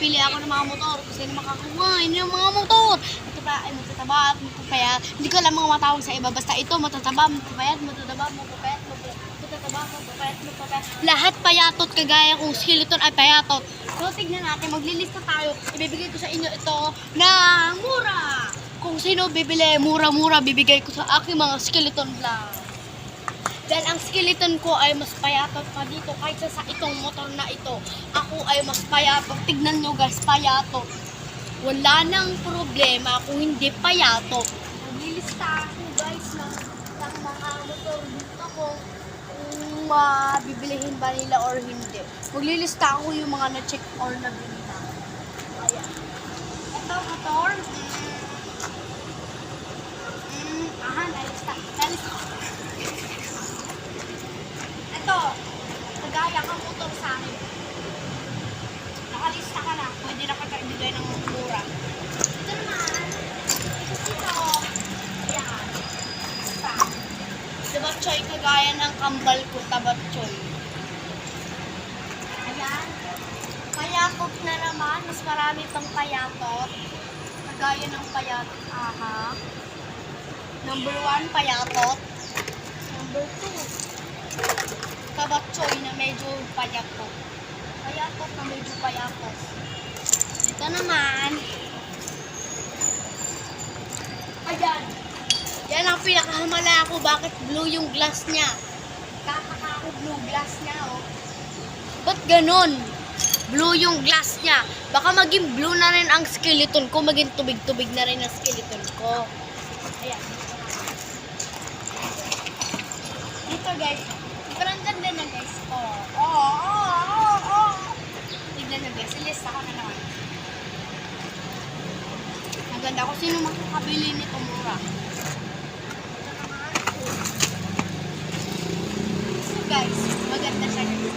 pipili ako ng mga motor kung sino makakuha. Yun yung mga motor. Ito pa ay matataba at matapayat. Hindi ko alam mga matawag sa iba. Basta ito matataba, matapayat, matataba, matapayat, matataba, matapayat, matapayat. Lahat payatot kagaya kung skeleton ay payatot. So tignan natin, maglilista tayo. Ibibigay ko sa inyo ito na mura. Kung sino bibili, mura-mura bibigay ko sa aking mga skeleton vlog. Dahil ang skeleton ko ay mas payatot pa dito kaysa sa itong motor na ito. Ako ay mas payatot. Tignan nyo guys, payatot. Wala nang problema kung hindi payatot. Naglilista ako guys ng, ng mga motor dito kung kung mabibilihin ba nila or hindi. Maglilista ako yung mga na-check or nabili na. Ayan. Ito motor. Kagaya kang motor sa akin. Nakalista ka na, pwede na kita ibigay ng mura. Ito naman, ito, yan. Basta. Diba, Choy, kagaya ng kambal ko, tabat, Choy. Ayan. Payatot na naman, mas marami pang payatot. Kagaya ng payatot, aha. Number one, payatot. Number two, kabatsoy na medyo payatot. Payatot na medyo payatot. Ito naman. Ayan. Yan ang pinakahamala ko. Bakit blue yung glass niya? Kakaka blue glass niya, oh. Ba't ganon? Blue yung glass niya. Baka maging blue na rin ang skeleton ko. Maging tubig-tubig na rin ang skeleton ko. Ayan. Dito guys. Sobrang ganda na guys. Oh, oh, oh, oh, oh. Tignan na guys. Ilista ko na naman. Ang ganda ko. Sino makakabili nito mura? So guys, maganda siya guys.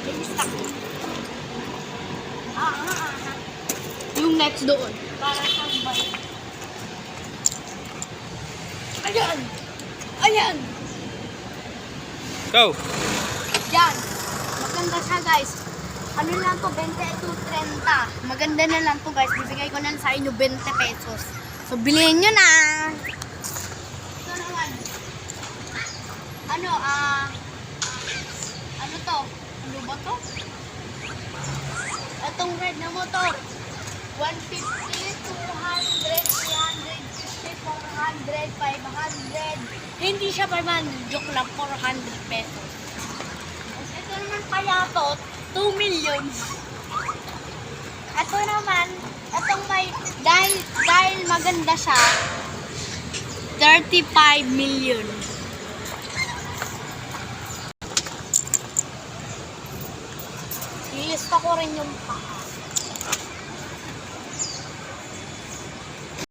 Ilista ko. Ah, ah, ah, ah. Yung next doon. Para siyang bike. Ayan! Ayan! Go! Yan. Maganda siya guys. Ano lang to, 20 to 30. Maganda na lang to guys. Bibigay ko na sa inyo 20 pesos. So, bilhin nyo na. Ito naman. Ano, ah... ano to? Ano ba to? Itong red na motor. 150, 200, 350, 400, 500. Hindi siya 500. Joke lang, 400 pesos. Ito naman payatot, 2 million. Ito naman, itong may, dahil, dahil maganda siya, 35 million. Ilista ko rin yung paa.